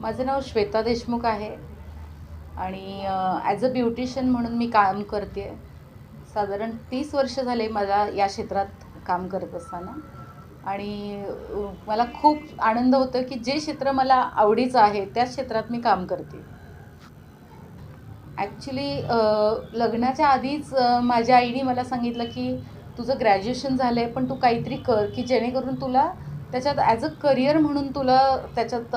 माझं नाव श्वेता देशमुख आहे. आणि ॲज अ ब्युटिशियन म्हणून मी काम करते साधारण तीस वर्ष झाले मला या क्षेत्रात काम करत असताना. आणि मला खूप आनंद होतो की जे क्षेत्र मला आवडीचं आहे त्याच क्षेत्रात मी काम करते. ॲक्च्युली लग्नाच्या आधीच माझ्या आईने मला सांगितलं की तुझं ग्रॅज्युएशन झालं आहे पण तू काहीतरी कर की जेणेकरून तुला त्याच्यात ॲज अ करिअर म्हणून तुला त्याच्यात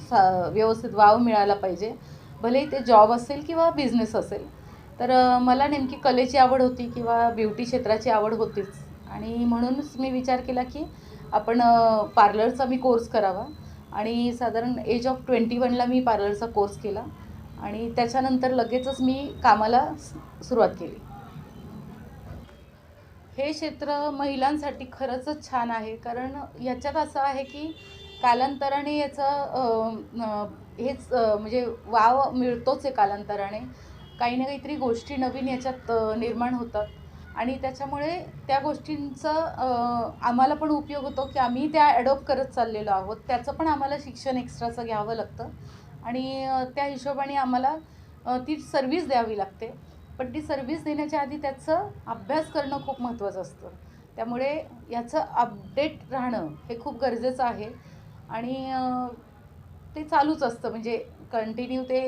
सा व्यवस्थित वाव मिळाला पाहिजे. भले ते जॉब असेल किंवा बिझनेस असेल. तर मला नेमकी कलेची आवड होती किंवा ब्युटी क्षेत्राची आवड होतीच. आणि म्हणूनच मी विचार केला की आपण पार्लरचा मी कोर्स करावा. आणि साधारण एज ऑफ ट्वेंटी वनला मी पार्लरचा कोर्स केला. आणि त्याच्यानंतर लगेचच मी कामाला सुरुवात केली. हे क्षेत्र महिलांसाठी खरंच छान आहे. कारण ह्याच्यात असं आहे की कालांतराने याचं हेच म्हणजे वाव मिळतोच आहे कालांतराने. काही ना काहीतरी गोष्टी नवीन याच्यात निर्माण होतात. आणि त्याच्यामुळे त्या गोष्टींचा आम्हाला पण उपयोग होतो की आम्ही त्या ॲडॉप्ट करत चाललेलो आहोत. त्याचं पण आम्हाला शिक्षण एक्स्ट्राचं घ्यावं लागतं. आणि त्या हिशोबाने आम्हाला ती सर्व्हिस द्यावी लागते. पण ती सर्व्हिस देण्याच्या आधी त्याचं अभ्यास करणं खूप महत्त्वाचं असतं. त्यामुळे याचं अपडेट राहणं हे खूप गरजेचं आहे. आणि ते चालूच असतं. म्हणजे कंटिन्यू ते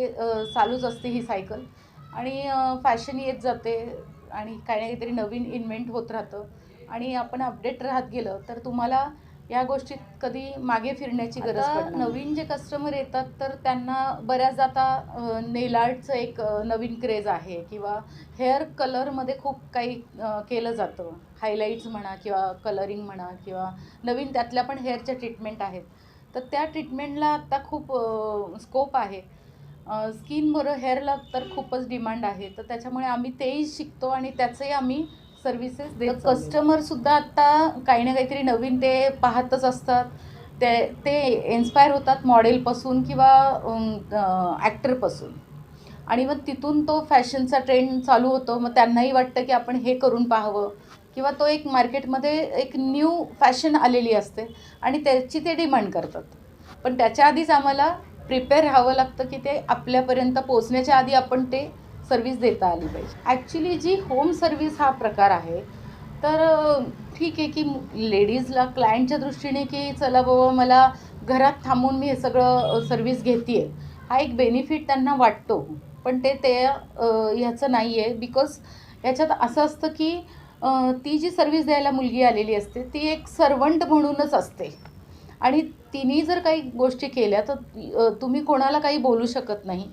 चालूच असते ही सायकल आणि फॅशन येत जाते. आणि काही ना काहीतरी नवीन इन्व्हेंट होत राहतं. आणि आपण अपडेट राहत गेलं तर तुम्हाला या गोष्टीत कधी मागे फिरण्याची गरज नवीन जे कस्टमर येतात तर त्यांना बऱ्याच आता नेल आर्टचं एक नवीन क्रेज आहे. किंवा हेअर कलरमध्ये खूप काही केलं जातं. हायलाईट्स म्हणा किंवा कलरिंग म्हणा किंवा नवीन त्यातल्या पण हेअरच्या ट्रीटमेंट आहेत. तर त्या ट्रीटमेंटला आता खूप स्कोप आहे. स्किनवर हेअरला तर खूपच डिमांड आहे. तर त्याच्यामुळे आम्ही तेही शिकतो आणि त्याचंही आम्ही सर्व्हिसेस देत कस्टमरसुद्धा आत्ता काही ना काहीतरी नवीन ते पाहतच असतात. ते ते इन्स्पायर होतात मॉडेलपासून किंवा ॲक्टरपासून आणि मग तिथून तो फॅशनचा ट्रेंड चालू होतो. मग त्यांनाही वाटतं की आपण हे करून पाहावं. किंवा तो एक मार्केटमध्ये एक न्यू फॅशन आलेली असते आणि त्याची ते डिमांड करतात. पण त्याच्या आधीच आम्हाला प्रिपेअर राहावं लागतं की ते आपल्यापर्यंत पोचण्याच्या आधी आपण ते सर्विस देता आली पाहिजे. ॲक्च्युली जी होम सर्विस हा प्रकार आहे तर ठीक आहे की लेडीजला क्लायंटच्या दृष्टीने की चला बाबा मला घरात थांबून मी हे सगळं सर्विस घेते हा एक बेनिफिट त्यांना वाटतो पण ते ते ह्याचं नाही आहे बिकॉज ह्याच्यात असं असतं की ती जी सर्विस द्यायला मुलगी आलेली असते ती एक सर्वंट म्हणूनच असते. आणि तिने जर काही गोष्टी केल्या तर तुम्ही कोणाला काही बोलू शकत नाही.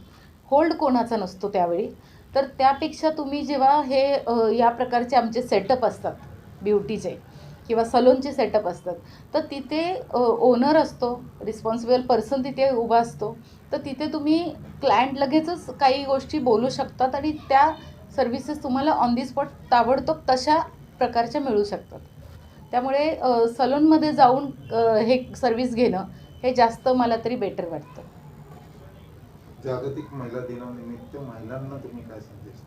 होल्ड कोणाचा नसतो त्यावेळी. तर त्यापेक्षा तुम्ही जेव्हा हे या प्रकारचे आमचे सेटअप असतात ब्युटीचे किंवा सलोनचे सेटअप असतात तर तिथे ओनर असतो रिस्पॉन्सिबल पर्सन तिथे उभा असतो. तर तिथे तुम्ही क्लायंट लगेचच काही गोष्टी बोलू शकतात आणि त्या सर्व्हिसेस तुम्हाला ऑन दी स्पॉट ताबडतोब तशा प्रकारच्या मिळू शकतात. त्यामुळे सलूनमध्ये जाऊन हे सर्व्हिस घेणं हे जास्त मला तरी बेटर वाटतं. जागतिक महिला दिनानिमित्त महिलांना तुम्ही काय संदेश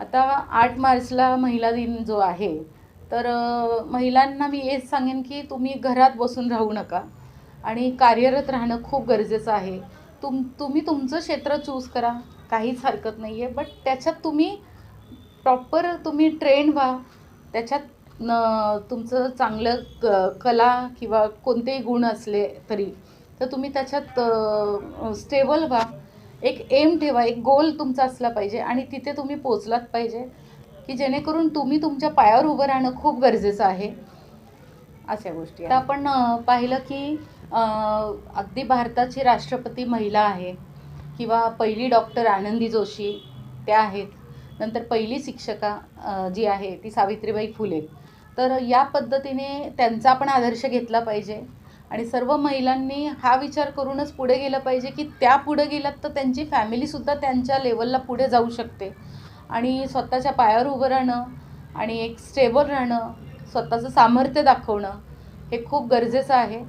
आता आठ मार्चला महिला दिन जो आहे तर महिलांना मी हेच सांगेन की तुम्ही घरात बसून राहू नका आणि कार्यरत राहणं खूप गरजेचं आहे. तुम तुम्ही तुमचं क्षेत्र चूज करा काहीच हरकत नाही आहे बट त्याच्यात तुम्ही प्रॉपर तुम्ही ट्रेंड व्हा त्याच्यात न तुमचं चांगलं क कला किंवा कोणतेही गुण असले तरी तर तुम्ही त्याच्यात स्टेबल व्हा. एक एम ठेवा एक गोल तुमचा असला पाहिजे आणि तिथे तुम्ही पोचलात पाहिजे की जेणेकरून तुम्ही तुमच्या पायावर उभं राहणं खूप गरजेचं आहे. अशा गोष्टी आता आपण पाहिलं की अगदी भारताची राष्ट्रपती महिला आहे किंवा पहिली डॉक्टर आनंदी जोशी त्या आहेत. नंतर पहिली शिक्षका जी आहे ती सावित्रीबाई फुले. तर या पद्धतीने त्यांचा आपण आदर्श घेतला पाहिजे. आणि सर्व महिलांनी हा विचार करूनच पुढे गेलं पाहिजे की त्या पुढे गेल्यात तर त्यांची फॅमिलीसुद्धा त्यांच्या लेवलला पुढे जाऊ शकते. आणि स्वतःच्या पायावर उभं राहणं आणि एक स्टेबल राहणं स्वतःचं सामर्थ्य दाखवणं हे खूप गरजेचं आहे.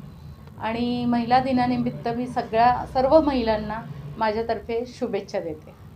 आणि महिला दिनानिमित्त मी सगळ्या सर्व महिलांना माझ्यातर्फे शुभेच्छा देते.